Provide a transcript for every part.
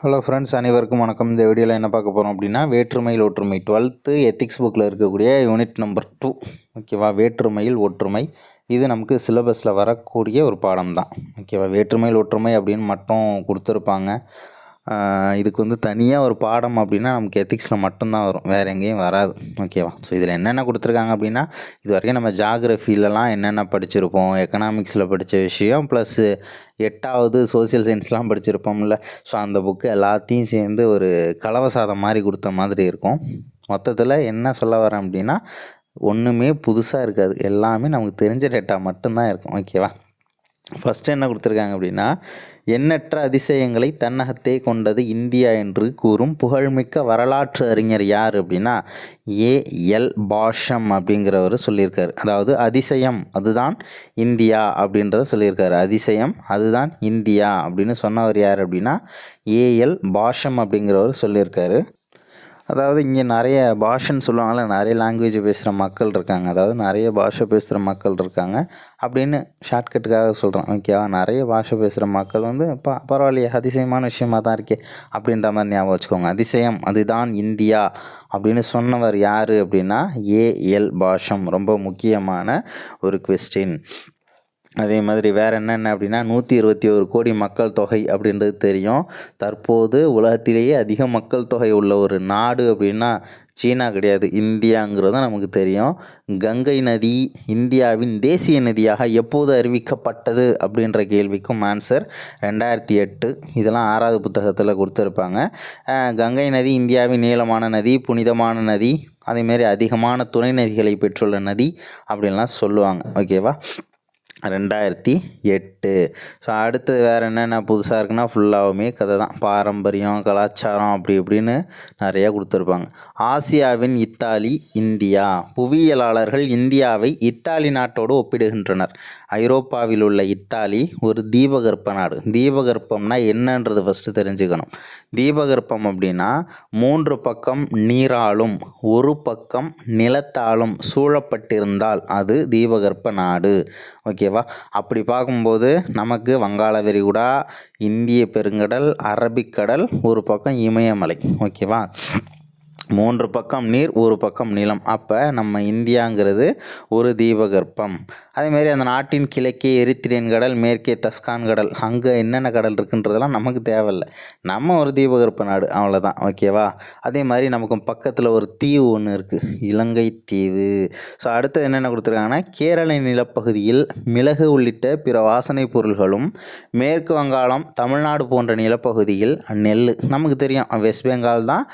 Hello friends அனைவருக்கும் வணக்கம். இந்த வீடியோவில் என்ன பார்க்க போகிறோம் அப்படின்னா வேற்றுமையில் ஒற்றுமை. டுவெல்த்து எத்திக்ஸ் புக்கில் இருக்கக்கூடிய யூனிட் நம்பர் டூ ஓகேவா வேற்றுமையில் ஒற்றுமை. இது நமக்கு சிலபஸில் வரக்கூடிய ஒரு பாடம் தான் ஓகேவா வேற்றுமையில் ஒற்றுமை அப்படின்னு மட்டும் கொடுத்துருப்பாங்க. இதுக்கு வந்து தனியாக ஒரு பாடம் அப்படின்னா நமக்கு எத்திக்ஸில் மட்டும்தான் வரும். வேறு எங்கேயும் வராது. ஓகேவா ஸோ இதில் என்னென்ன கொடுத்துருக்காங்க அப்படின்னா இது வரைக்கும் நம்ம ஜாகிரஃபிலலாம் என்னென்ன படிச்சிருப்போம்? எக்கனாமிக்ஸில் படித்த விஷயம் ப்ளஸ்ஸு எட்டாவது சோசியல் சயின்ஸ்லாம் படிச்சிருப்போம்ல. ஸோ அந்த புக்கு எல்லாத்தையும் சேர்ந்து ஒரு கலவசாதம் மாதிரி கொடுத்த மாதிரி இருக்கும். மொத்தத்தில் என்ன சொல்ல வரேன் அப்படின்னா ஒன்றுமே புதுசாக இருக்காது. எல்லாமே நமக்கு தெரிஞ்ச டேட்டா மட்டும்தான் இருக்கும். ஓகேவா ஃபஸ்ட்டு என்ன கொடுத்துருக்காங்க அப்படின்னா எண்ணற்ற அதிசயங்களை தன்னகத்தே கொண்டது இந்தியா என்று கூறும் புகழ்மிக்க வரலாற்று அறிஞர் யார் அப்படின்னா ஏ எல் பாஷம் அப்படிங்கிறவர் சொல்லியிருக்காரு. அதாவது அதிசயம் அதுதான் இந்தியா அப்படின்றத சொல்லியிருக்காரு. அதிசயம் அதுதான் இந்தியா அப்படின்னு சொன்னவர் யார் அப்படின்னா ஏஎல் பாஷம் அப்படிங்கிறவர் சொல்லியிருக்காரு. அதாவது இங்கே நிறைய பாஷன்னு சொல்லுவாங்கள்ல நிறைய லாங்குவேஜ் பேசுகிற மக்கள் இருக்காங்க. அதாவது நிறைய பாஷை பேசுகிற மக்கள் இருக்காங்க. அப்படின்னு ஷார்ட்கட்டுக்காக சொல்கிறேன் ஓகேவா நிறைய பாஷை பேசுகிற மக்கள் வந்து ப பரவாயில்லையே அதிசயமான விஷயமா தான் இருக்கே. அப்படின்ற மாதிரி ஞாபகம் வச்சுக்கோங்க. அதிசயம் அதுதான் இந்தியா. அப்படின்னு சொன்னவர் யார் அப்படின்னா ஏஎல் பாஷம். ரொம்ப முக்கியமான ஒரு கொஸ்டின் அதே மாதிரி வேறு என்னென்ன அப்படின்னா நூற்றி இருபத்தி ஒரு கோடி மக்கள் தொகை அப்படின்றது தெரியும். தற்போது உலகத்திலேயே அதிக மக்கள் தொகை உள்ள ஒரு நாடு அப்படின்னா சீனா கிடையாது. இந்தியாங்கிறது நமக்கு தெரியும். கங்கை நதி இந்தியாவின் தேசிய நதியாக எப்போது அறிவிக்கப்பட்டது அப்படின்ற கேள்விக்கும் ஆன்சர் ரெண்டாயிரத்தி எட்டு. இதெல்லாம் ஆறாவது புத்தகத்தில் கொடுத்துருப்பாங்க. கங்கை நதி இந்தியாவின் நீளமான நதி புனிதமான நதி அதேமாரி அதிகமான துணை நதிகளை பெற்றுள்ள நதி அப்படின்லாம் சொல்லுவாங்க. ஓகேவா? ரெண்டாயிரத்தி எட்டு. ஸோ அடுத்தது வேறு என்னென்ன புதுசாக இருக்குன்னா ஃபுல்லாகவுமே கதை தான். பாரம்பரியம் கலாச்சாரம் அப்படி இப்படின்னு நிறையா கொடுத்துருப்பாங்க. ஆசியாவின் இத்தாலி இந்தியா. புவியியலாளர்கள் இந்தியாவை இத்தாலி நாட்டோடு ஒப்பிடுகின்றனர். ஐரோப்பாவில் உள்ள இத்தாலி ஒரு தீபகற்ப நாடு. தீபகற்பம்னா என்னன்றது ஃபஸ்ட்டு தெரிஞ்சுக்கணும். தீபகற்பம் அப்படின்னா மூன்று பக்கம் நீராலும் ஒரு பக்கம் நிலத்தாலும் சூழப்பட்டிருந்தால் அது தீபகற்ப நாடு. ஓகேவா அப்படி பார்க்கும்போது நமக்கு வங்காள விரிகுடா இந்திய பெருங்கடல் அரபிக்கடல் ஒரு பக்கம் இமயமலை. ஓகேவா மூன்று பக்கம் நீர் ஒரு பக்கம் நிலம். அப்போ நம்ம இந்தியாங்கிறது ஒரு தீபகற்பம். அதேமாரி அந்த நாட்டின் கிழக்கே எரித்திரியன் கடல் மேற்கே தஸ்கான் கடல். அங்கே என்னென்ன கடல் இருக்குன்றதெல்லாம் நமக்கு தேவையில்ல. நம்ம ஒரு தீபகற்ப நாடு. அவ்வளோதான் ஓகேவா அதே மாதிரி நமக்கு பக்கத்தில் ஒரு தீவு ஒன்று இருக்குது இலங்கை தீவு. ஸோ அடுத்தது என்னென்ன கொடுத்துருக்காங்கன்னா கேரள நிலப்பகுதியில் மிளகு உள்ளிட்ட பிற வாசனைப் பொருள்களும் மேற்கு வங்காளம் தமிழ்நாடு போன்ற நிலப்பகுதியில் நெல். நமக்கு தெரியும். வெஸ்ட் பெங்கால் தான்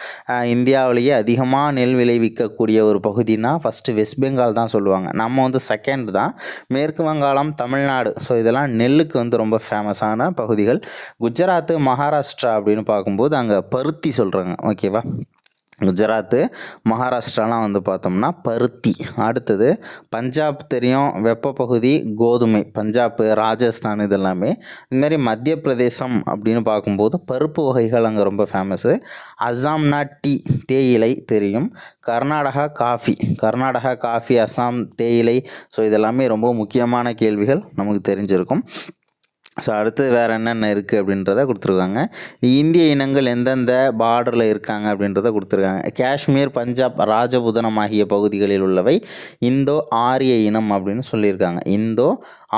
இந்தியாவில் இந்தியாவிலேயே அதிகமாக நெல் விளைவிக்கக்கூடிய ஒரு பகுதினா ஃபஸ்ட்டு வெஸ்ட் பெங்கால் தான் சொல்லுவாங்க. நம்ம வந்து செகண்ட் தான். மேற்கு வங்காளம் தமிழ்நாடு. ஸோ இதெல்லாம் நெல்லுக்கு வந்து ரொம்ப ஃபேமஸான பகுதிகள். குஜராத்து மகாராஷ்டிரா அப்படின்னு பார்க்கும்போது அங்கே பருத்தி சொல்கிறாங்க ஓகேவா குஜராத்து மகாராஷ்டிராலாம் வந்து பார்த்தோம்னா பருத்தி. அடுத்தது பஞ்சாப் தெரியும் வெப்ப பகுதி கோதுமை பஞ்சாப் ராஜஸ்தான் இதெல்லாமே. இதுமாரி மத்திய பிரதேசம் அப்படின்னு பார்க்கும்போது பருப்பு வகைகள் அங்கே ரொம்ப ஃபேமஸ்ஸு அசாம்னா டீ தேயிலை தெரியும். கர்நாடகா காஃபி கர்நாடகா காஃபி அசாம் தேயிலை. ஸோ இதெல்லாமே ரொம்ப முக்கியமான கேள்விகள் நமக்கு தெரிஞ்சிருக்கும். ஸோ அடுத்து வேறு என்னென்ன இருக்குது அப்படின்றத கொடுத்துருக்காங்க. இந்திய இனங்கள் எந்தெந்த பார்டரில் இருக்காங்க அப்படின்றத கொடுத்துருக்காங்க. காஷ்மீர் பஞ்சாப் ராஜபுதனம் ஆகிய பகுதிகளில் உள்ளவை இந்தோ ஆரிய இனம் அப்படின்னு சொல்லியிருக்காங்க. இந்தோ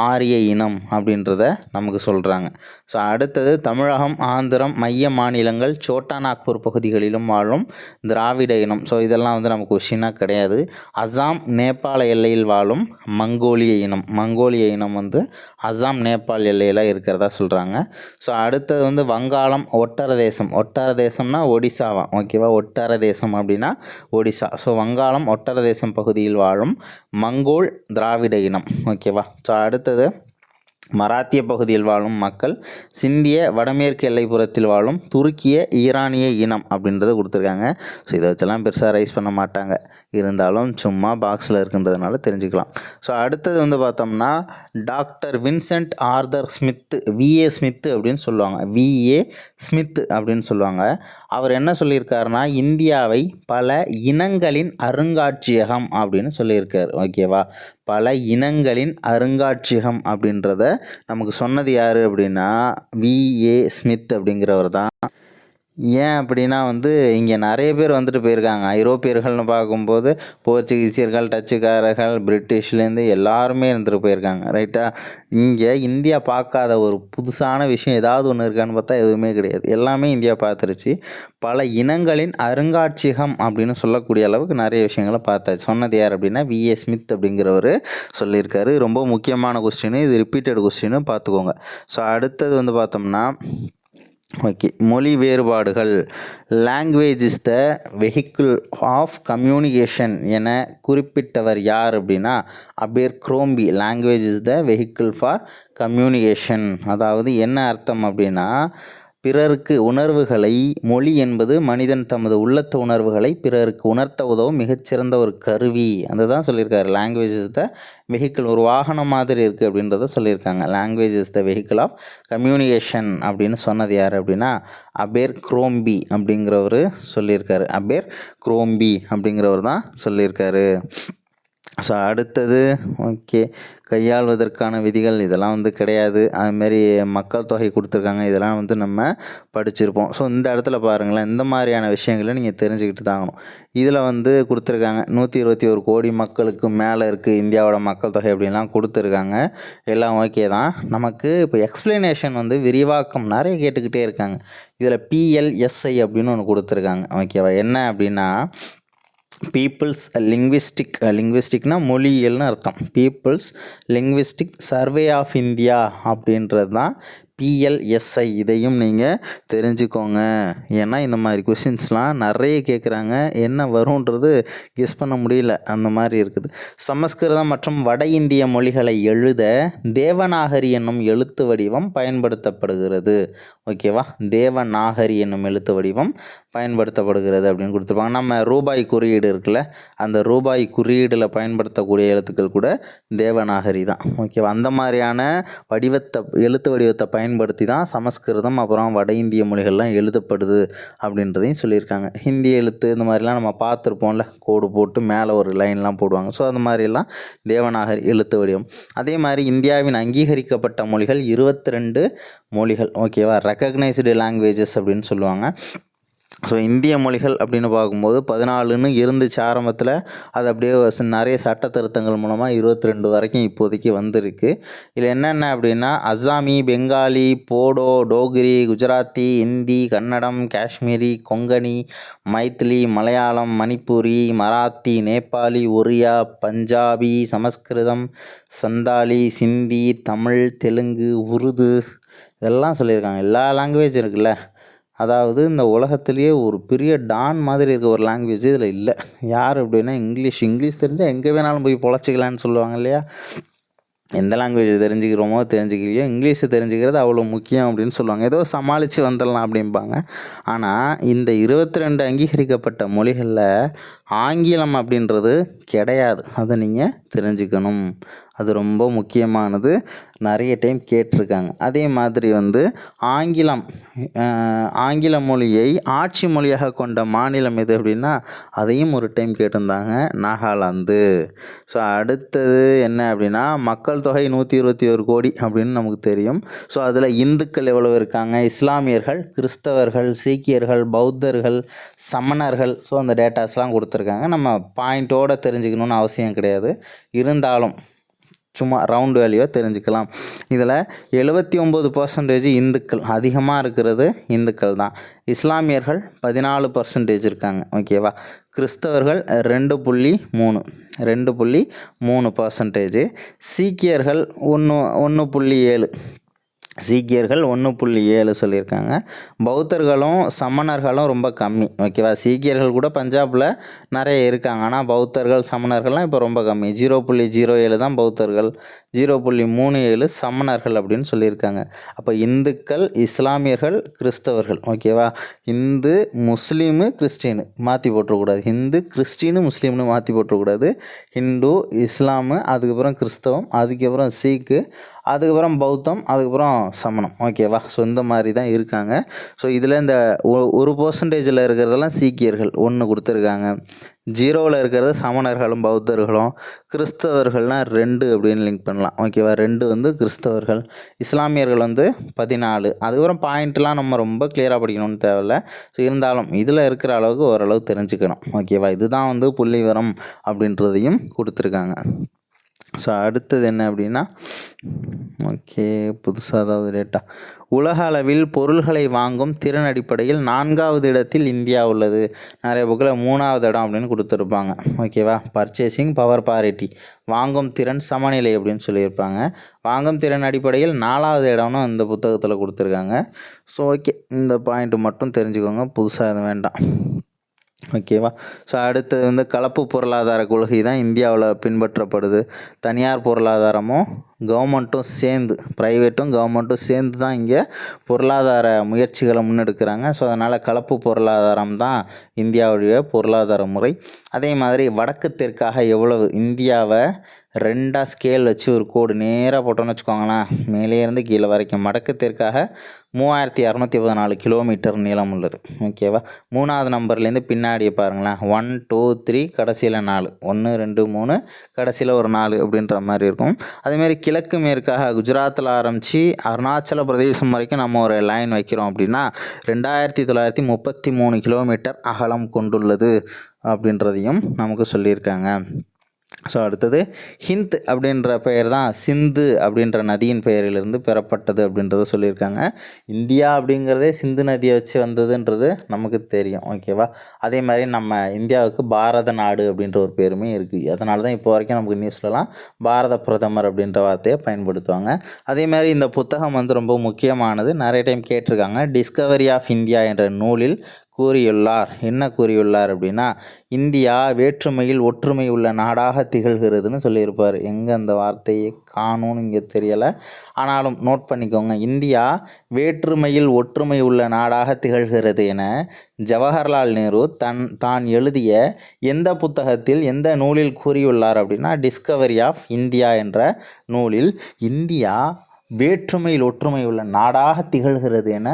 ஆரிய இனம் அப்படின்றத நமக்கு சொல்கிறாங்க ஸோ அடுத்தது தமிழகம் ஆந்திரம் மைய மாநிலங்கள் சோட்டா நாக்பூர் பகுதிகளிலும் வாழும் திராவிட இனம். ஸோ இதெல்லாம் வந்து நமக்கு கொஷினாக கிடையாது. அசாம் நேபாள எல்லையில் வாழும் மங்கோலிய இனம். மங்கோலிய இனம் வந்து அசாம் நேபாள் எல்லையில் இருக்கிறதா சொல்கிறாங்க ஸோ அடுத்தது வந்து வங்காளம் ஒட்டார தேசம். ஒட்டார தேசம்னா ஒடிசாவாம் ஓகேவா ஒட்டார தேசம் அப்படின்னா ஒடிசா. ஸோ வங்காளம் ஒட்டார தேசம் பகுதியில் வாழும் மங்கோல் திராவிட இனம். ஓகேவா ஸோ அடுத்தது மராத்திய பகுதியில் வாழும் மக்கள் சிந்திய வடமேற்கு எல்லைப்புறத்தில் வாழும் துருக்கிய ஈரானிய இனம் அப்படின்றத கொடுத்துருக்காங்க. ஸோ இதை வச்செல்லாம் பெருசாக ரைஸ் பண்ண மாட்டாங்க. இருந்தாலும் சும்மா பாக்ஸில் இருக்குன்றதுனால தெரிஞ்சுக்கலாம். ஸோ அடுத்தது வந்து பார்த்தோம்னா doctor Vincent Arthur Smith VA Smith அப்படின்னு சொல்லுவாங்க. விஏ ஸ்மித் அப்படின்னு சொல்லுவாங்க. அவர் என்ன சொல்லியிருக்காருன்னா இந்தியாவை பல இனங்களின் அருங்காட்சியகம் அப்படின்னு சொல்லியிருக்கார். ஓகேவா பல இனங்களின் அருங்காட்சியகம் அப்படின்றத நமக்கு சொன்னது யார் அப்படின்னா விஏ ஸ்மித் அப்படிங்கிறவர் தான். ஏன் அப்படின்னா வந்து இங்கே நிறைய பேர் வந்துட்டு போயிருக்காங்க. ஐரோப்பியர்கள்னு பார்க்கும்போது போர்ச்சுகீசியர்கள் டச்சுக்காரர்கள் பிரிட்டிஷ்லேருந்து எல்லாருமே இருந்துட்டு போயிருக்காங்க. ரைட்டா? இங்கே இந்தியா பார்க்காத ஒரு புதுசான விஷயம் ஏதாவது ஒன்று இருக்கான்னு பார்த்தா எதுவுமே கிடையாது. எல்லாமே இந்தியா பார்த்துருச்சு. பல இனங்களின் அருங்காட்சியகம் அப்படின்னு சொல்லக்கூடிய அளவுக்கு நிறைய விஷயங்களை பார்த்தாச்சு. சொன்னது யார் அப்படின்னா விஏ ஸ்மித் அப்படிங்கிறவர் சொல்லியிருக்காரு. ரொம்ப முக்கியமான கொஸ்டின் இது ரிப்பீட்டட் கொஸ்டின்னு பார்த்துக்கோங்க. ஸோ அடுத்தது வந்து பார்த்தோம்னா ஓகே. மொழி வேறுபாடுகள். Language is the vehicle of communication என குறிப்பிட்டவர் யார் அப்படின்னா Abercrombie language is the vehicle for communication அதாவது என்ன அர்த்தம் அப்படின்னா பிறருக்கு உணர்வுகளை மொழி என்பது மனிதன் தமது உள்ளத்த உணர்வுகளை பிறருக்கு உணர்த்த உதவும் மிகச்சிறந்த ஒரு கருவி. அந்த தான் சொல்லியிருக்காரு. லாங்குவேஜ் இஸ் த வெஹிக்கிள் ஒரு வாகனம் மாதிரி இருக்குது அப்படின்றத சொல்லியிருக்காங்க. Language is the vehicle of communication அப்படின்னு சொன்னது யார் அப்படின்னா அபேர் குரோம்பி அப்படிங்கிறவர் சொல்லியிருக்காரு. அபேர் குரோம்பி அப்படிங்கிறவர் தான் சொல்லியிருக்காரு. ஸோ அடுத்தது ஓகே கையாள்வதற்கான விதிகள் இதெல்லாம் வந்து கிடையாது. அதுமாரி மக்கள் தொகை கொடுத்துருக்காங்க. இதெல்லாம் வந்து நம்ம படிச்சிருப்போம். ஸோ இந்த இடத்துல பாருங்களேன் இந்த மாதிரியான விஷயங்களை நீங்கள் தெரிஞ்சுக்கிட்டு தான் ஆகணும். இதில் வந்து கொடுத்துருக்காங்க நூற்றி இருபத்தி ஒரு கோடி மக்களுக்கு மேலே இருக்குது இந்தியாவோட மக்கள் தொகை அப்படின்லாம் கொடுத்துருக்காங்க. எல்லாம் ஓகே தான். நமக்கு இப்போ எக்ஸ்ப்ளனேஷன் வந்து விரிவாக்கம் நிறைய கேட்டுக்கிட்டே இருக்காங்க. இதில் பிஎல்எஸ்ஐ அப்படின்னு ஒன்று கொடுத்துருக்காங்க ஓகேவா என்ன அப்படின்னா பீப்புள்ஸ் லிங்விஸ்டிக் லிங்விஸ்டிக்னா மொழியியல்னு அர்த்தம். People's linguistic survey of India அப்படின்றது தான் பிஎல்எஸ்ஐ இதையும் நீங்கள் தெரிஞ்சுக்கோங்க. ஏன்னா இந்த மாதிரி கொஷின்ஸ்லாம் நிறைய கேட்குறாங்க என்ன வரும்ன்றது கெஸ் பண்ண முடியல. அந்த மாதிரி இருக்குது. சமஸ்கிருதம் மற்றும் வட இந்திய மொழிகளை எழுத தேவநாகரி என்னும் எழுத்து வடிவம் பயன்படுத்தப்படுகிறது. ஓகேவா தேவநாகரி என்னும் எழுத்து வடிவம் பயன்படுத்தப்படுகிறது அப்படின்னு கொடுத்துருப்பாங்க. நம்ம ரூபாய் குறியீடு இருக்குல்ல அந்த ரூபாய் குறியீடில் பயன்படுத்தக்கூடிய எழுத்துக்கள் கூட தேவநாகரி தான். ஓகேவா அந்த மாதிரியான வடிவத்தை எழுத்து வடிவத்தை பயன்படுத்தி தான் சமஸ்கிருதம் அப்புறம் வட இந்திய மொழிகள்லாம் எழுதப்படுது அப்படின்றதையும் சொல்லியிருக்காங்க. ஹிந்தி எழுத்து இந்த மாதிரிலாம் நம்ம பார்த்துருப்போம்ல கோடு போட்டு மேலே ஒரு லைன்லாம் போடுவாங்க. ஸோ அந்த மாதிரிலாம் தேவநாகரி எழுத்து வடிவம். அதே மாதிரி இந்தியாவின் அங்கீகரிக்கப்பட்ட மொழிகள் இருபத்தி ரெண்டு மொழிகள். ஓகேவா ரெக்கக்னைஸ்டு லாங்குவேஜஸ் அப்படின்னு சொல்லுவாங்க. ஸோ இந்திய மொழிகள் அப்படின்னு பார்க்கும்போது பதினாலுன்னு இருந்துச்சு ஆரம்பத்தில். அது அப்படியே நிறைய சட்ட திருத்தங்கள் மூலமாக இருபத்தி ரெண்டு வரைக்கும் இப்போதைக்கு வந்திருக்கு. இதில் என்னென்ன அப்படின்னா அஸ்ஸாமி பெங்காலி போடோ டோக்ரி குஜராத்தி இந்தி கன்னடம் காஷ்மீரி கொங்கணி மைத்திலி மலையாளம் மணிப்பூரி மராத்தி நேபாளி ஒரியா பஞ்சாபி சமஸ்கிருதம் சந்தாலி சிந்தி தமிழ் தெலுங்கு உருது இதெல்லாம் சொல்லியிருக்காங்க. எல்லா லாங்குவேஜ் இருக்குல்ல. அதாவது இந்த உலகத்திலேயே ஒரு பெரிய டான் மாதிரி இருக்க ஒரு லாங்குவேஜ் இதில் இல்லை. யார் அப்படின்னா இங்கிலீஷ். இங்கிலீஷ் தெரிஞ்சால் எங்கே வேணாலும் போய் பொழைச்சிக்கலான்னு சொல்லுவாங்க இல்லையா? எந்த லாங்குவேஜ் தெரிஞ்சுக்கிறோமோ தெரிஞ்சுக்கலையோ இங்கிலீஷ் தெரிஞ்சுக்கிறது அவ்வளோ முக்கியம் அப்படின்னு சொல்லுவாங்க. ஏதோ சமாளித்து வந்துடலாம் அப்படிம்பாங்க. ஆனால் இந்த இருபத்தி ரெண்டு அங்கீகரிக்கப்பட்ட மொழிகளில் ஆங்கிலம் அப்படின்றது கிடையாது. அதை நீங்கள் தெரிஞ்சுக்கணும். அது ரொம்ப முக்கியமானது. நிறைய டைம் கேட்டிருக்காங்க. அதே மாதிரி வந்து ஆங்கிலம் ஆங்கில மொழியை ஆட்சி மொழியாக கொண்ட மாநிலம் எது அப்படின்னா அதையும் ஒரு டைம் கேட்டிருந்தாங்க. நாகாலாந்து. ஸோ அடுத்தது என்ன அப்படின்னா மக்கள் தொகை நூற்றி இருபத்தி ஒரு கோடி அப்படின்னு நமக்கு தெரியும். ஸோ அதில் இந்துக்கள் எவ்வளவு இருக்காங்க? இஸ்லாமியர்கள் கிறிஸ்தவர்கள் சீக்கியர்கள் பௌத்தர்கள் சமணர்கள். ஸோ அந்த டேட்டாஸ்லாம் கொடுத்துருக்காங்க. நம்ம பாயிண்ட்டோடு தெரிஞ்சுக்கணுன்னு அவசியம் கிடையாது. இருந்தாலும் சும்மா ரவுண்ட் வேல்யூவை தெரிஞ்சுக்கலாம். இதில் எழுபத்தி ஒம்பது பர்சன்டேஜ் இந்துக்கள் அதிகமாக இருக்கிறது இந்துக்கள் தான். இஸ்லாமியர்கள் பதினாலு பர்சன்டேஜ் இருக்காங்க ஓகேவா கிறிஸ்தவர்கள் ரெண்டு புள்ளி மூணு ரெண்டு புள்ளி மூணு பர்சன்டேஜ் சீக்கியர்கள் ஒன்று ஒன்று புள்ளி ஏழு சீக்கியர்கள் ஒன்று புள்ளி ஏழு சொல்லியிருக்காங்க. பௌத்தர்களும் சமணர்களும் ரொம்ப கம்மி. ஓகேவா? சீக்கியர்கள் கூட பஞ்சாபில் நிறைய இருக்காங்க. ஆனால் பௌத்தர்கள் சமணர்கள்லாம் இப்போ ரொம்ப கம்மி. ஜீரோ புள்ளி ஜீரோ ஏழு தான் பௌத்தர்கள். ஜீரோ புள்ளி மூணு ஏழு சமணர்கள் அப்படின்னு சொல்லியிருக்காங்க. அப்போ இந்துக்கள் இஸ்லாமியர்கள் கிறிஸ்தவர்கள். ஓகேவா? இந்து முஸ்லீமு கிறிஸ்டினு மாற்றி போட்டுறக்கூடாது. ஹிந்து கிறிஸ்டினு முஸ்லீம்னு மாற்றி போட்டுறக்கூடாது. ஹிந்து இஸ்லாமு அதுக்கப்புறம் கிறிஸ்தவம் அதுக்கப்புறம் சீக்கு அதுக்கப்புறம் பௌத்தம் அதுக்கப்புறம் சமணம். ஓகேவா ஸோ இந்த மாதிரி தான் இருக்காங்க. ஸோ இதில் இந்த ஒ- ஒரு பர்சன்டேஜில் இருக்கிறதெல்லாம் சீக்கியர்கள். ஒன்று கொடுத்துருக்காங்க. ஜீரோவில் இருக்கிறது சமணர்களும் பௌத்தர்களும். கிறிஸ்தவர்கள்னால் ரெண்டு அப்படின்னு லிங்க் பண்ணலாம். ஓகேவா ரெண்டு வந்து கிறிஸ்தவர்கள். இஸ்லாமியர்கள் வந்து பதினாலு. அதுக்கப்புறம் பாயிண்ட்லாம் நம்ம ரொம்ப கிளியராக படிக்கணும்னு தேவையில்ல. ஸோ இருந்தாலும் இதில் இருக்கிற அளவுக்கு ஓரளவு தெரிஞ்சுக்கணும். ஓகேவா இதுதான் வந்து புள்ளிவரம் அப்படின்றதையும் கொடுத்துருக்காங்க. ஸோ அடுத்தது என்ன அப்படின்னா ஓகே புதுசாக ஏதாவது டேட்டா உலக அளவில் பொருள்களை வாங்கும் திறன் அடிப்படையில் நான்காவது இடத்தில் இந்தியா உள்ளது. நிறைய புக்கில் மூணாவது இடம் அப்படின்னு கொடுத்துருப்பாங்க. ஓகேவா பர்ச்சேசிங் பவர் பாரிட்டி வாங்கும் திறன் சமநிலை அப்படின்னு சொல்லியிருப்பாங்க. வாங்கும் திறன் அடிப்படையில் நாலாவது இடம்னு இந்த புத்தகத்தில் கொடுத்துருக்காங்க. ஸோ ஓகே இந்த பாயிண்ட் மட்டும் தெரிஞ்சுக்கோங்க. புதுசாக எதுவும் வேண்டாம். ஓகேவா ஸோ அடுத்தது வந்து கலப்பு பொருளாதார கொள்கை தான் இந்தியாவில் பின்பற்றப்படுது. தனியார் பொருளாதாரமும் கவர்மெண்ட்டும் சேர்ந்து ப்ரைவேட்டும் கவர்மெண்ட்டும் சேர்ந்து தான் இங்கே பொருளாதார முயற்சிகளை முன்னெடுக்கிறாங்க. ஸோ அதனால் கலப்பு பொருளாதாரம் தான் இந்தியாவுடைய பொருளாதார முறை. அதே மாதிரி வடக்கு தெற்காக எவ்வளவு இந்தியாவை ரெண்டாக ஸ்கேல் வச்சு ஒரு கோடு நேராக போட்டோம்னு வச்சுக்கோங்களேன். மேலே இருந்து கீழே வரைக்கும். வடக்கு தெற்காக மூவாயிரத்தி இரநூத்தி பதினாலு கிலோமீட்டர் நீளம் உள்ளது. ஓகேவா மூணாவது நம்பர்லேருந்து பின்னாடியே பாருங்களேன். ஒன் டூ த்ரீ கடைசியில் நாலு. ஒன்று ரெண்டு மூணு கடைசியில் ஒரு நாலு அப்படின்ற மாதிரி இருக்கும். அதேமாரி கிழக்கு மேற்காக குஜராத்தில் ஆரம்பித்து அருணாச்சல பிரதேசம் வரைக்கும் நம்ம ஒரு லைன் வைக்கிறோம் அப்படின்னா ரெண்டாயிரத்தி தொள்ளாயிரத்தி முப்பத்தி மூணு கிலோமீட்டர் அகலம் கொண்டுள்ளது அப்படின்றதையும் நமக்கு சொல்லியிருக்காங்க. ஸோ அடுத்தது ஹிந்த் அப்படின்ற பெயர் தான் சிந்து அப்படின்ற நதியின் பெயரிலிருந்து பெறப்பட்டது அப்படின்றத சொல்லியிருக்காங்க. இந்தியா அப்படிங்கிறதே சிந்து நதியை வச்சு வந்ததுன்றது நமக்கு தெரியும் ஓகேவா அதே மாதிரி நம்ம இந்தியாவுக்கு பாரத நாடு அப்படின்ற ஒரு பேருமே இருக்குது அதனால தான் இப்போ வரைக்கும் நமக்கு நியூஸ்லலாம் பாரத பிரதமர் அப்படின்ற வார்த்தையை பயன்படுத்துவாங்க. அதே மாதிரி இந்த புத்தகம் வந்து ரொம்ப முக்கியமானது. நிறைய டைம் கேட்டிருக்காங்க. டிஸ்கவரி ஆஃப் இந்தியா என்ற நூலில் கூறியுள்ளார். என்ன கூறியுள்ளார் அப்படின்னா இந்தியா வேற்றுமையில் ஒற்றுமை உள்ள நாடாக திகழ்கிறதுன்னு சொல்லியிருப்பார். எங்கே அந்த வார்த்தையை காணும்னு இங்கே தெரியலை. ஆனாலும் நோட் பண்ணிக்கோங்க. இந்தியா வேற்றுமையில் ஒற்றுமை உள்ள நாடாக திகழ்கிறது என ஜவஹர்லால் நேரு தன் தான் எழுதிய எந்த புத்தகத்தில் எந்த நூலில் கூறியுள்ளார் அப்படின்னா டிஸ்கவரி ஆஃப் இந்தியா என்ற நூலில் இந்தியா வேற்றுமையில் ஒற்றுமை உள்ள நாடாக திகழ்கிறது என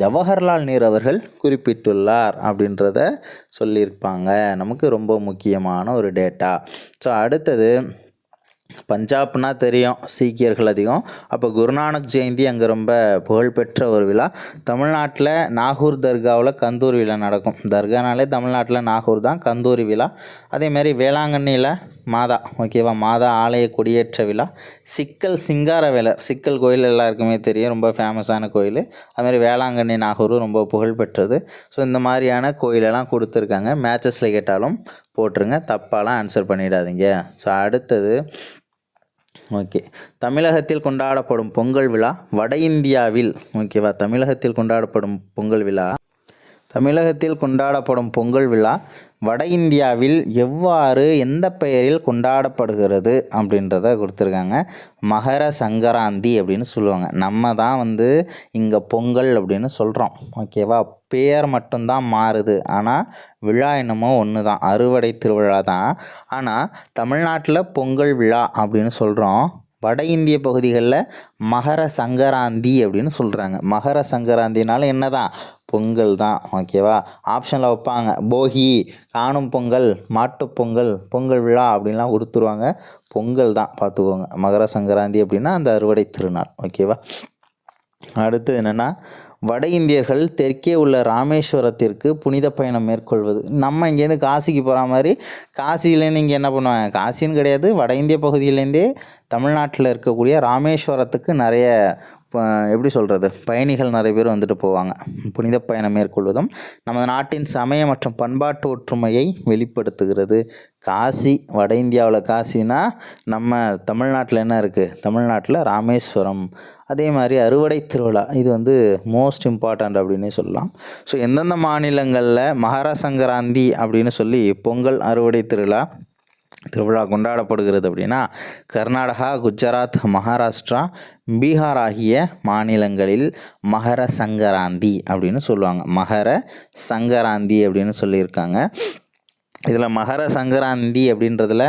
ஜவஹர்லால் நேரு அவர்கள் குறிப்பிட்டுள்ளார் அப்படின்றத சொல்லியிருப்பாங்க. நமக்கு ரொம்ப முக்கியமான ஒரு டேட்டா. ஸோ அடுத்தது பஞ்சாப்னா தெரியும் சீக்கியர்கள் அதிகம். அப்போ குருநானக் ஜெயந்தி அங்கே ரொம்ப புகழ்பெற்ற ஒரு விழா. தமிழ்நாட்டில் நாகூர் தர்காவில் கந்தூரி விழா நடக்கும். தர்கானாலே தமிழ்நாட்டில் நாகூர் தான் கந்தூரி விழா. அதேமாரி வேளாங்கண்ணியில் மாதா ஓகேவா? மாதா ஆலய கொடியேற்ற விழா. சிக்கல் சிங்காரவேலர் சிக்கல் கோயில் எல்லாருக்குமே தெரியும். ரொம்ப ஃபேமஸான கோயில். அதுமாதிரி வேளாங்கண்ணி நாகூரும் ரொம்ப புகழ்பெற்றது ஸோ இந்த மாதிரியான கோயிலெல்லாம் கொடுத்துருக்காங்க. மேட்சஸில் கேட்டாலும் போட்டுருங்க. தப்பாலாம் ஆன்சர் பண்ணிடாதீங்க. ஸோ அடுத்தது ஓகே. தமிழகத்தில் கொண்டாடப்படும் பொங்கல் விழா வட இந்தியாவில். ஓகேவா? தமிழகத்தில் கொண்டாடப்படும் பொங்கல் விழா. தமிழகத்தில் கொண்டாடப்படும் பொங்கல் விழா வட இந்தியாவில் எவ்வாறு எந்த பெயரில் கொண்டாடப்படுகிறது அப்படின்றத கொடுத்துருக்காங்க. மகர சங்கராந்தி அப்படின்னு சொல்லுவாங்க. நம்ம தான் வந்து இங்கே பொங்கல் அப்படின்னு சொல்கிறோம் ஓகேவா பெயர் மட்டும்தான் மாறுது. ஆனால் விழா என்னமோ ஒன்று தான். அறுவடை திருவிழா தான். ஆனால் தமிழ்நாட்டில் பொங்கல் விழா அப்படின்னு சொல்கிறோம் வட இந்திய பகுதிகளில் மகர சங்கராந்தி அப்படின்னு சொல்கிறாங்க மகர சங்கராந்தினால என்ன தான் பொங்கல் தான் ஓகேவா ஆப்ஷனில் வைப்பாங்க. போகி காணும் பொங்கல் மாட்டுப்பொங்கல் பொங்கல் விழா அப்படின்லாம் கொடுத்துருவாங்க பொங்கல் தான் பார்த்துக்கோங்க. மகர சங்கராந்தி அப்படின்னா அந்த அறுவடை திருநாள் ஓகேவா அடுத்து என்னென்னா வட இந்தியர்கள் தெற்கே உள்ள ராமேஸ்வரத்திற்கு புனித பயணம் மேற்கொள்வது. நம்ம இங்கேருந்து காசிக்கு போகிற மாதிரி காசியிலேருந்து இங்கே என்ன பண்ணுவாங்க? காசின்னு கிடையாது வட இந்திய பகுதியிலேருந்தே தமிழ்நாட்டில் இருக்கக்கூடிய ராமேஸ்வரத்துக்கு நிறைய எப்படி சொல்கிறது பயணிகள் நிறைய பேர் வந்துட்டு போவாங்க. புனித பயணம் மேற்கொள்வதும் நமது நாட்டின் சமய மற்றும் பண்பாட்டு ஒற்றுமையை வெளிப்படுத்துகிறது. காசி வட இந்தியாவில் காசினா நம்ம தமிழ்நாட்டில் என்ன இருக்குது தமிழ்நாட்டில் ராமேஸ்வரம். அதே மாதிரி அறுவடை திருவிழா இது வந்து மோஸ்ட் இம்பார்ட்டண்ட் அப்படின்னே சொல்லலாம். ஸோ எந்தெந்த மாநிலங்களில் மகர சங்கராந்தி அப்படின்னு சொல்லி பொங்கல் அறுவடை திருவிழா திருவிழா கொண்டாடப்படுகிறது அப்படின்னா கர்நாடகா குஜராத் மகாராஷ்டிரா பீகார் ஆகிய மாநிலங்களில் மகர சங்கராந்தி அப்படின்னு சொல்லுவாங்க. மகர சங்கராந்தி அப்படின்னு சொல்லியிருக்காங்க. இதில் மகர சங்கராந்தி அப்படின்றதுல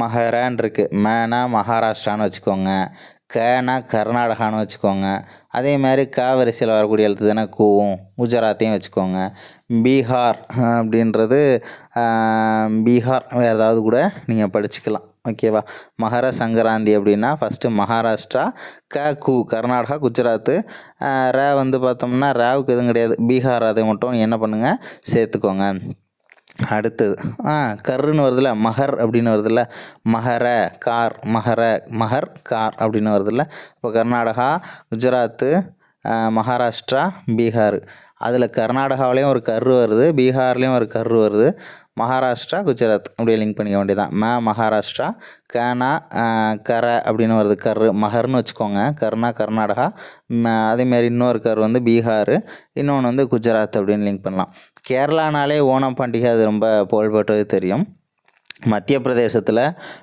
மகரன்னு இருக்குது மேனா மகாராஷ்டிரான்னு வச்சுக்கோங்க. கனா கர்நாடகான்னு வச்சுக்கோங்க. அதே மாதிரி க வரிசையில் வரக்கூடிய எழுத்து தானே கூவும். குஜராத்தையும் வச்சுக்கோங்க. பீகார் அப்படின்றது பீகார் வேறு ஏதாவது கூட நீங்கள் படிச்சுக்கலாம். ஓகேவா மகர சங்கராந்தி அப்படின்னா ஃபஸ்ட்டு மகாராஷ்டிரா க கு கர்நாடகா குஜராத்து. ரே வந்து பார்த்தோம்னா ராவுக்கு எதுவும் கிடையாது. பீகார் அதை மட்டும் என்ன பண்ணுங்கள் சேர்த்துக்கோங்க. அடுத்தது. ஆ கருன்னு வருதுல்ல மகர் அப்படின்னு வருதுல்ல மகர கார் மகர மகர் கார் அப்படின்னு வருதுல்ல. இப்போ கர்நாடகா குஜராத்து மகாராஷ்டிரா பீகார். அதில் கர்நாடகாவிலையும் ஒரு கரு வருது பீகார்லேயும் ஒரு கரு வருது. மகாராஷ்டிரா குஜராத். அப்படியே லிங்க் பண்ணிக்க வேண்டியதான் ம மகாராஷ்டிரா கனா கர அப்படின்னு வருது. கரு மகர்னு வச்சுக்கோங்க. கர்னா கர்நாடகா. ம அதேமாரி இன்னொரு கர் வந்து பீகார். இன்னொன்று வந்து குஜராத் அப்படின்னு லிங்க் பண்ணலாம். கேரளானாலே ஓணம் பண்டிகை அது ரொம்ப புகழ்பெற்றது தெரியும். மத்திய பிரதேசத்தில்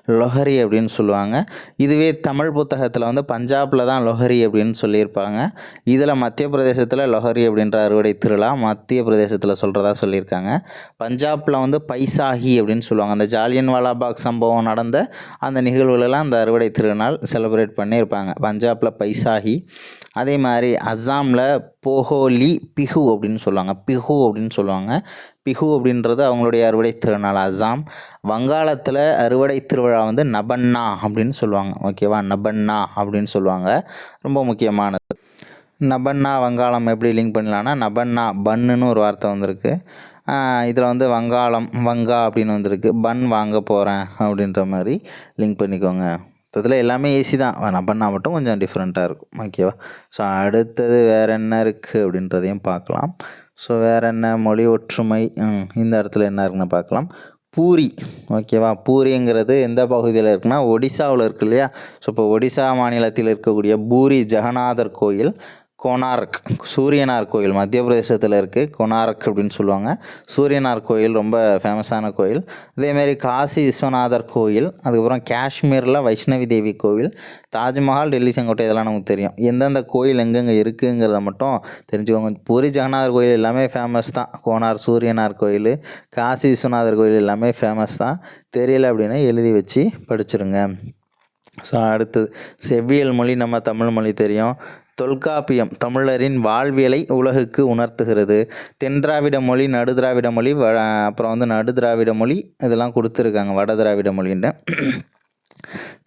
லொஹரி அப்படின்னு சொல்லுவாங்க. இதுவே தமிழ் புத்தகத்தில் வந்து பஞ்சாபில் தான் லொஹரி அப்படின்னு சொல்லியிருப்பாங்க. இதில் மத்திய பிரதேசத்தில் லொஹரி அப்படின்ற அறுவடை திருவிழா மத்திய பிரதேசத்தில் சொல்கிறதா சொல்லியிருக்காங்க. பஞ்சாபில் வந்து பைசாஹி அப்படின்னு சொல்லுவாங்க. அந்த ஜாலியன்வாலா வாலாபாக் சம்பவம் நடந்த அந்த நிகழ்வுகளெல்லாம் அந்த அறுவடை திருநாள் செலிப்ரேட் பண்ணியிருப்பாங்க. பஞ்சாபில் பைசாஹி. அதே மாதிரி அஸ்ஸாமில் போஹோலி பிஹு அப்படின்னு சொல்லுவாங்க. பிஹு அப்படின்னு சொல்லுவாங்க. பிஹு அப்படின்றது அவங்களுடைய அறுவடை திருநாள் அசாம். வங்காளத்தில் அறுவடை திருவிழா வந்து நபன்னா அப்படின்னு சொல்லுவாங்க. ஓகேவா நபன்னா அப்படின்னு சொல்லுவாங்க. ரொம்ப முக்கியமானது. நபன்னா வங்காளம் எப்படி லிங்க் பண்ணலான்னா நபன்னா பன்னுன்னு ஒரு வார்த்தை வந்திருக்கு. இதில் வந்து வங்காளம் வங்கா அப்படின்னு வந்திருக்கு. பன் வாங்க போகிறேன் அப்படின்ற மாதிரி லிங்க் பண்ணிக்கோங்க. மொத்தத்தில் எல்லாமே ஈஸி தான். பண்ணால் மட்டும் கொஞ்சம் டிஃப்ரெண்ட்டாக இருக்கும். ஓகேவா ஸோ அடுத்தது வேறு என்ன இருக்குது அப்படின்றதையும் பார்க்கலாம். ஸோ வேறு என்ன? மொழி ஒற்றுமை. இந்த இடத்துல என்ன இருக்குன்னு பார்க்கலாம். பூரி. ஓகேவா பூரிங்கிறது எந்த பகுதியில் இருக்குன்னா ஒடிசாவில் இருக்கு இல்லையா? ஸோ இப்போ ஒடிசா மாநிலத்தில் இருக்கக்கூடிய பூரி ஜெகநாதர் கோயில். கோனார்க் சூரியனார் கோயில் மத்திய பிரதேசத்தில் இருக்குது கோனார்க் அப்படின்னு சொல்லுவாங்க. சூரியனார் கோயில் ரொம்ப ஃபேமஸான கோயில். அதேமாரி காசி விஸ்வநாதர் கோயில் அதுக்கப்புறம் காஷ்மீரில் வைஷ்ணவி தேவி கோவில் தாஜ்மஹால் டெல்லி செங்கோட்டை இதெல்லாம் நமக்கு தெரியும். எந்தெந்த கோயில் எங்கெங்கே இருக்குங்கிறத மட்டும் தெரிஞ்சுக்கோங்க. பூரி ஜெகநாதர் கோயில் எல்லாமே ஃபேமஸ் தான். கோனார் சூரியனார் கோயில் காசி விஸ்வநாதர் கோயில் எல்லாமே ஃபேமஸ் தான். தெரியல அப்படின்னா எழுதி வச்சு படிச்சிருங்க. ஸோ அடுத்தது செவ்வியல் மொழி நம்ம தமிழ் மொழி தெரியும். தொல்காப்பியம் தமிழரின் வாழ்வியலை உலகுக்கு உணர்த்துகிறது. தென்திராவிட மொழி நடுதிராவிட மொழி வ அப்புறம் வந்து நடுதிராவிட மொழி இதெல்லாம் கொடுத்துருக்காங்க வட திராவிட மொழின்ட்டு.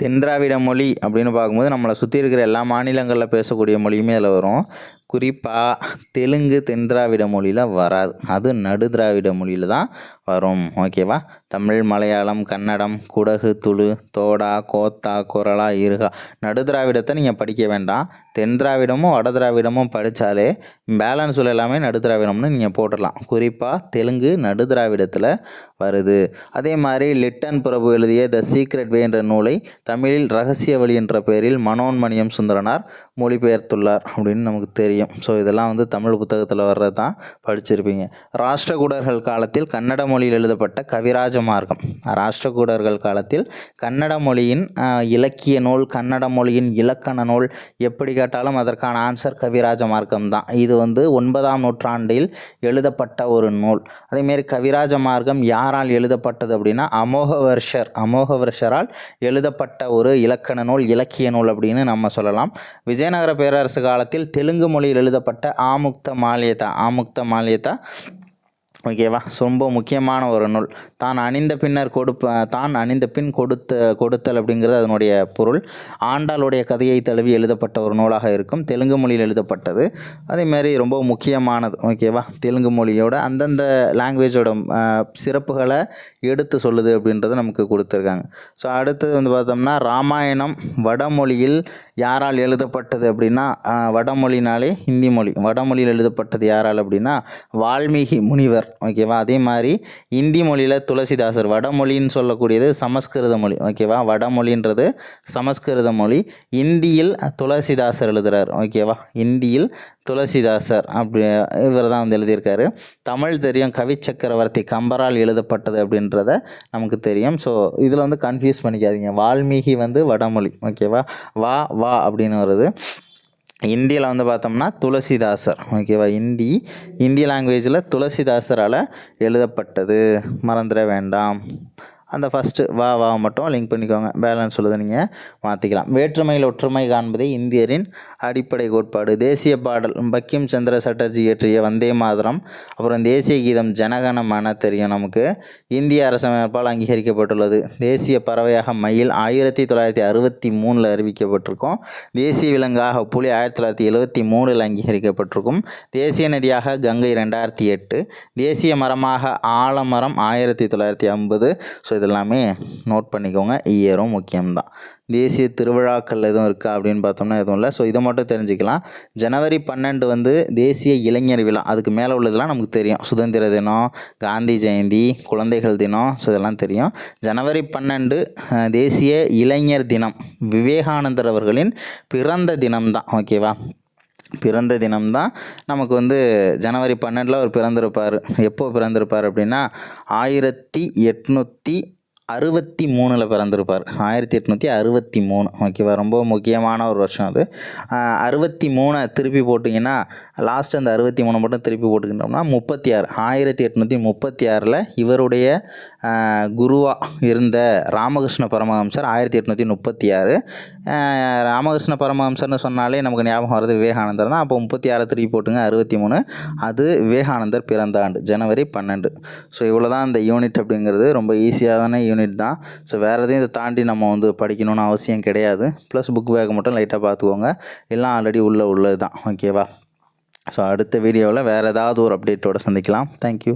தென்திராவிட மொழி அப்படின்னு பார்க்கும்போது நம்மளை சுற்றி இருக்கிற எல்லா மாநிலங்களில் பேசக்கூடிய மொழியுமே அதில் வரும். குறிப்பாக தெலுங்கு தென்திராவிட மொழியில் வராது. அது நடுதிராவிட மொழியில் தான் வரும். ஓகேவா? தமிழ் மலையாளம் கன்னடம் குடகு துளு தோடா கோத்தா குரலா இருகா. நடுதிராவிடத்தை நீங்கள் படிக்க வேண்டாம். தென்திராவிடமும் வடதிராவிடமும் படித்தாலே பேலன்ஸ் உள்ள எல்லாமே நடுதிராவிடம்னு நீங்கள் போட்டுடலாம். குறிப்பாக தெலுங்கு நடுதிராவிடத்தில் வருது. அதே மாதிரி லிட்டன் பிரபு எழுதிய த சீக்ரெட் வே என்ற நூலை தமிழில் ரகசிய வழி என்ற பெயரில் மனோன்மணியம் சுந்தரனார் மொழிபெயர்த்துள்ளார் அப்படின்னு நமக்கு தெரியும். ஸோ இதெல்லாம் வந்து தமிழ் புத்தகத்தில் வர்றது தான் படிச்சிருப்பீங்க. ராஷ்டிரகூடர்கள் காலத்தில் கன்னட மொழியில் எழுதப்பட்ட கவிராஜ மார்க்கம் ராஷ்டிரகூடர்கள் காலத்தில் கன்னட மொழியின் இலக்கிய நூல் கன்னட மொழியின் இலக்கண நூல் எப்படி கேட்டாலும் அதற்கான ஆன்சர் கவிராஜ மார்க்கம் தான். இது வந்து ஒன்பதாம் நூற்றாண்டில் எழுதப்பட்ட ஒரு நூல். அதேமாரி கவிராஜ மார்க்கம் யாரால் எழுதப்பட்டது அப்படின்னா அமோகவர்ஷர் அமோகவர்ஷரால் எழுதப்பட்ட ஒரு இலக்கண நூல் இலக்கிய நூல் அப்படின்னு நம்ம சொல்லலாம். விஜயநகர பேரரசு காலத்தில் தெலுங்கு மொழியில் எழுதப்பட்ட ஆமுக்த மாலியதா ஆமுக்த மாலியதா ஓகேவா ரொம்ப முக்கியமான ஒரு நூல். தான் அணிந்த பின்னர் கொடுப்ப தான் அணிந்த பின் கொடுத்த கொடுத்தல் அப்படிங்கிறது அதனுடைய பொருள். ஆண்டாளுடைய கதையை தழுவி எழுதப்பட்ட ஒரு நூலாக இருக்கும். தெலுங்கு மொழியில் எழுதப்பட்டது. அதேமாரி ரொம்ப முக்கியமானது. ஓகேவா தெலுங்கு மொழியோட அந்தந்த லாங்குவேஜோட சிறப்புகளை எடுத்து சொல்லுது அப்படின்றது நமக்கு கொடுத்துருக்காங்க. ஸோ அடுத்தது வந்து பார்த்தோம்னா ராமாயணம் வடமொழியில் யாரால் எழுதப்பட்டது அப்படின்னா வடமொழினாலே ஹிந்தி மொழி. வடமொழியில் எழுதப்பட்டது யாரால் அப்படின்னா வால்மீகி முனிவர். ஓகேவா? அதே மாதிரி இந்தி மொழியில் துளசிதாசர் வடமொழின்னு சொல்லக்கூடியது சமஸ்கிருத மொழி. ஓகேவா? வடமொழின்றது சமஸ்கிருத மொழி. இந்தியில் துளசிதாசர் எழுதுகிறார் ஓகேவா? இந்தியில் துளசிதாசர் அப்படி இவர் தான் வந்து எழுதியிருக்காரு. தமிழ் தெரியும் கவி சக்கரவர்த்தி கம்பரால் எழுதப்பட்டது அப்படின்றத நமக்கு தெரியும். ஸோ இதில் வந்து கன்ஃபியூஸ் பண்ணிக்காதீங்க. வால்மீகி வந்து வடமொழி. ஓகேவா? வா வா அப்படின்னு வருது. இந்தியில் வந்து பார்த்தோம்னா துளசிதாசர் ஓகேவா இந்தி இந்தி லாங்குவேஜில் துளசிதாசரால் எழுதப்பட்டது. மறந்துட வேண்டாம். அந்த ஃபஸ்ட்டு வா வா மட்டும் லிங்க் பண்ணிக்கோங்க. பேலன்ஸ் உள்ளதை நீங்கள் மாற்றிக்கலாம் வேற்றுமையில் ஒற்றுமை காண்பதே இந்தியரின் அடிப்படை கோட்பாடு. தேசிய பாடல் பக்கிம் சந்திர சட்டர்ஜி இயற்றிய வந்தே மாதரம் அப்புறம் தேசிய கீதம் ஜனகணமன தெரியும் நமக்கு. இந்திய அரசமைப்பால் அங்கீகரிக்கப்பட்டுள்ளது. தேசிய பறவையாக மயில் ஆயிரத்தி தொள்ளாயிரத்தி அறுபத்தி மூணில் அறிவிக்கப்பட்டிருக்கும். தேசிய விலங்காக புலி ஆயிரத்தி தொள்ளாயிரத்தி எழுபத்தி மூணில் அங்கீகரிக்கப்பட்டிருக்கும். தேசிய நதியாக கங்கை ரெண்டாயிரத்தி எட்டு. தேசிய மரமாக ஆலமரம் ஆயிரத்தி தொள்ளாயிரத்தி ஐம்பது. ஸோ இதெல்லாமே நோட் பண்ணிக்கோங்க. இயரும் முக்கியம்தான். தேசிய திருவிழாக்கள் எதுவும் இருக்கா அப்படின்னு பார்த்தோம்னா எதுவும் இல்லை. ஸோ இதை மட்டும் தெரிஞ்சுக்கலாம். ஜனவரி பன்னெண்டு வந்து தேசிய இளைஞர் விழா. அதுக்கு மேலே உள்ளதெல்லாம் நமக்கு தெரியும். சுதந்திர தினம் காந்தி ஜெயந்தி குழந்தைகள் தினம். ஸோ இதெல்லாம் தெரியும். ஜனவரி பன்னெண்டு தேசிய இளைஞர் தினம். விவேகானந்தர் அவர்களின் பிறந்த தினம்தான். ஓகேவா பிறந்த தினம்தான் நமக்கு வந்து ஜனவரி பன்னெண்டில் அவர் பிறந்திருப்பார். எப்போ பிறந்திருப்பார் அப்படின்னா ஆயிரத்தி எட்நூற்றி அறுபத்தி மூணில் பிறந்திருப்பார். ஆயிரத்தி எட்நூற்றி அறுபத்தி மூணு. ஓகேவா? ரொம்ப முக்கியமான ஒரு வருஷம் அது. அறுபத்தி மூணை திருப்பி போட்டிங்கன்னா லாஸ்ட் அந்த அறுபத்தி மூணு மட்டும் திருப்பி போட்டுக்கிட்டோம்னா முப்பத்தி ஆறு. ஆயிரத்தி எட்நூற்றி முப்பத்தி ஆறில் இவருடைய குருவாக இருந்த ராமகிருஷ்ண பரமஹம்சர் ஆயிரத்தி எட்நூற்றி முப்பத்தி ஆறு. ராமகிருஷ்ண பரமஹம்சர்னு சொன்னாலே நமக்கு ஞாபகம் வர்றது விவேகானந்தர் தான். அப்போ முப்பத்தி ஆறு திருப்பி போட்டுங்க அறுபத்தி மூணு. அது விவேகானந்தர் பிறந்த ஆண்டு ஜனவரி பன்னெண்டு. ஸோ இவ்வளோ தான் இந்த யூனிட் அப்படிங்கிறது. ரொம்ப ஈஸியாக ஈஸியாதான யூனிட் தான். ஸோ வேறு எதையும் இதை தாண்டி நம்ம வந்து படிக்கணும்னு அவசியம் கிடையாது. ப்ளஸ் புக் பேக் மட்டும் லைட்டாக பார்த்துக்கோங்க. எல்லாம் ஆல்ரெடி உள்ளே உள்ளது தான் ஓகேவா ஸோ அடுத்த வீடியோவில் வேறு ஏதாவது ஒரு அப்டேட்டோடு சந்திக்கலாம். தேங்க்யூ